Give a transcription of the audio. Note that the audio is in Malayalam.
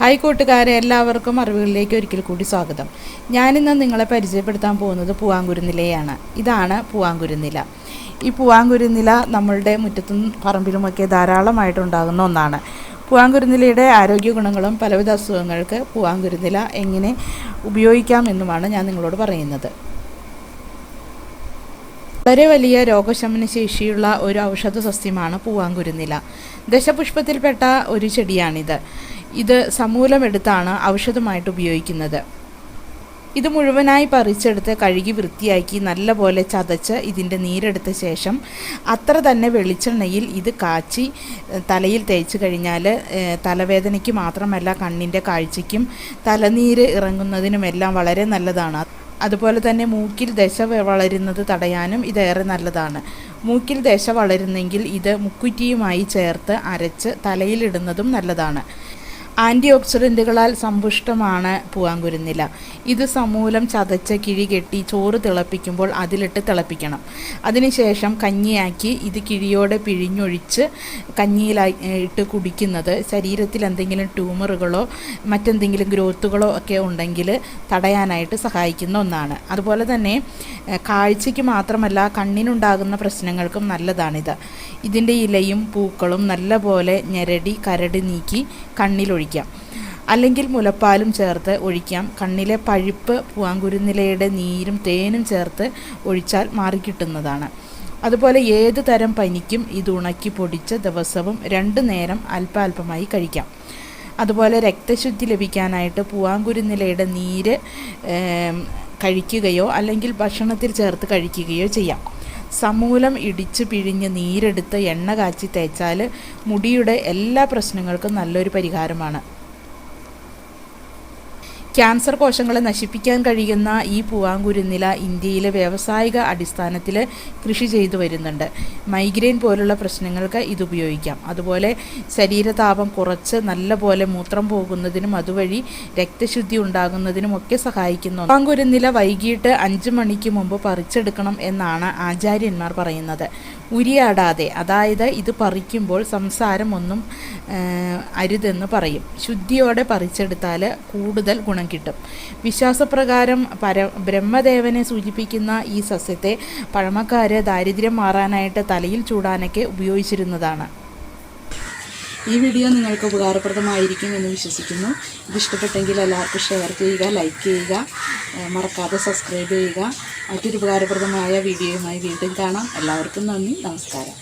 ഹായ് കൂട്ടുകാരെ എല്ലാവർക്കും അറിവുകളിലേക്ക് ഒരിക്കൽ കൂടി സ്വാഗതം. ഞാനിന്ന് നിങ്ങളെ പരിചയപ്പെടുത്താൻ പോകുന്നത് പൂവാങ്കുരുന്നിലയാണ് ഇതാണ് പൂവാങ്കുരുന്നില ഈ പൂവാങ്കുരുന്നില നമ്മളുടെ മുറ്റത്തും പറമ്പിലുമൊക്കെ ധാരാളമായിട്ടുണ്ടാകുന്ന ഒന്നാണ്. പൂവാങ്കുരുന്നിലയുടെ ആരോഗ്യ ഗുണങ്ങളും പലവിധ അസുഖങ്ങൾക്ക് പൂവാങ്കുരുന്നില എങ്ങനെ ഉപയോഗിക്കാമെന്നുമാണ് ഞാൻ നിങ്ങളോട് പറയുന്നത്. വളരെ വലിയ രോഗശമന ശേഷിയുള്ള ഒരു ഔഷധ സസ്യമാണ് പൂവാങ്കുരുന്നില. ദശപുഷ്പത്തിൽപ്പെട്ട ഒരു ചെടിയാണിത്. ഇത് സമൂലമെടുത്താണ് ഔഷധമായിട്ട് ഉപയോഗിക്കുന്നത്. ഇത് മുഴുവനായി പറിച്ചെടുത്ത് കഴുകി വൃത്തിയാക്കി നല്ലപോലെ ചതച്ച് ഇതിന്റെ നീരെടുത്ത ശേഷം അത്ര തന്നെ വെളിച്ചെണ്ണയിൽ ഇത് കാച്ചി തലയിൽ തേച്ച് കഴിഞ്ഞാൽ തലവേദനയ്ക്ക് മാത്രമല്ല കണ്ണിന്റെ കാഴ്ചയ്ക്കും തലനീര് ഇറങ്ങുന്നതിനുമെല്ലാം വളരെ നല്ലതാണ്. അതുപോലെ തന്നെ മൂക്കിൽ ദശ വളരുന്നത് തടയാനും ഇതേറെ നല്ലതാണ്. മൂക്കിൽ ദശ വളരുന്നെങ്കിൽ ഇത് മുക്കുറ്റിയുമായി ചേർത്ത് അരച്ച് തലയിലിടുന്നതും നല്ലതാണ്. ആന്റി ഓക്സിഡന്റുകളാൽ സമ്പുഷ്ടമാണ് പൂവാങ്കുരുന്നില. ഇത് സമൂലം ചതച്ച കിഴി കെട്ടി ചോറ് തിളപ്പിക്കുമ്പോൾ അതിലിട്ട് തിളപ്പിക്കണം. അതിനുശേഷം കഞ്ഞിയാക്കി ഇത് കിഴിയോടെ പിഴിഞ്ഞൊഴിച്ച് കഞ്ഞിയിലായി ഇട്ട് കുടിക്കുന്നത്. ശരീരത്തിൽ എന്തെങ്കിലും ട്യൂമറുകളോ മറ്റെന്തെങ്കിലും ഗ്രോത്തുകളോ ഒക്കെ ഉണ്ടെങ്കിൽ തടയാനായിട്ട് സഹായിക്കുന്ന ഒന്നാണ്. അതുപോലെ തന്നെ കാഴ്ചയ്ക്ക് മാത്രമല്ല കണ്ണിനുണ്ടാകുന്ന പ്രശ്നങ്ങൾക്കും നല്ലതാണിത്. ഇതിന്റെ ഇലയും പൂക്കളും നല്ലപോലെ ഞെരടി കരടി നീക്കി കണ്ണിലൊഴിക്കാം അല്ലെങ്കിൽ മുലപ്പാലും ചേർത്ത് ഒഴിക്കാം. കണ്ണിലെ പഴുപ്പ് പൂവാങ്കുരുന്നിലയുടെ നീരും തേനും ചേർത്ത് ഒഴിച്ചാൽ മാറിക്കിട്ടുന്നതാണ്. അതുപോലെ ഏത് തരം പനിക്കും ഇത് ഉണക്കി പൊടിച്ച് ദിവസവും രണ്ട് നേരം അല്പാൽപമായി കഴിക്കാം. അതുപോലെ രക്തശുദ്ധി ലഭിക്കാനായിട്ട് പൂവാങ്കുരുന്നിലയുടെ നീര് കഴിക്കുകയോ അല്ലെങ്കിൽ ഭക്ഷണത്തിൽ ചേർത്ത് കഴിക്കുകയോ ചെയ്യാം. സമൂലം ഇടിച്ച് പിഴിഞ്ഞ് നീരെടുത്ത് എണ്ണ കാച്ചി തേച്ചാൽ മുടിയുടെ എല്ലാ പ്രശ്നങ്ങൾക്കും നല്ലൊരു പരിഹാരമാണ്. ക്യാൻസർ കോശങ്ങളെ നശിപ്പിക്കാൻ കഴിയുന്ന ഈ പൂവാങ്കുരുന്നില ഇന്ത്യയിലെ വ്യാവസായിക അടിസ്ഥാനത്തിൽ കൃഷി ചെയ്തു വരുന്നുണ്ട്. മൈഗ്രെയിൻ പോലുള്ള പ്രശ്നങ്ങൾക്ക് ഇത് ഉപയോഗിക്കാം. അതുപോലെ ശരീരതാപം കുറച്ച് നല്ലപോലെ മൂത്രം പോകുന്നതിനും അതുവഴി രക്തശുദ്ധി ഉണ്ടാകുന്നതിനും ഒക്കെ സഹായിക്കുന്നു. പൂവാങ്കുരുന്നില വൈകിട്ട് അഞ്ച് മണിക്ക് മുമ്പ് പറിച്ചെടുക്കണം എന്നാണ് ആചാര്യന്മാർ പറയുന്നത്. ഉരിയാടാതെ അതായത് ഇത് പറിക്കുമ്പോൾ സംസാരം ഒന്നും അരുതെന്ന് പറയും. ശുദ്ധിയോടെ പറിച്ചെടുത്താൽ കൂടുതൽ ഗുണം കിട്ടും. വിശ്വാസപ്രകാരം പര ബ്രഹ്മദേവനെ സൂചിപ്പിക്കുന്ന ഈ സസ്യത്തെ പഴമക്കാർ ദാരിദ്ര്യം മാറാനായിട്ട് തലയിൽ ചൂടാനൊക്കെ ഉപയോഗിച്ചിരുന്നതാണ്. ഈ വീഡിയോ നിങ്ങൾക്ക് ഉപകാരപ്രദമായിരിക്കും എന്ന് വിശ്വസിക്കുന്നു. ഇത് ഇഷ്ടപ്പെട്ടെങ്കിൽ എല്ലാവർക്കും ഷെയർ ചെയ്യുക ലൈക്ക് ചെയ്യുക മറക്കാതെ സബ്സ്ക്രൈബ് ചെയ്യുക. മറ്റൊരു ഉപകാരപ്രദമായ വീഡിയോയുമായി വീണ്ടും കാണാം. എല്ലാവർക്കും നന്ദി നമസ്കാരം.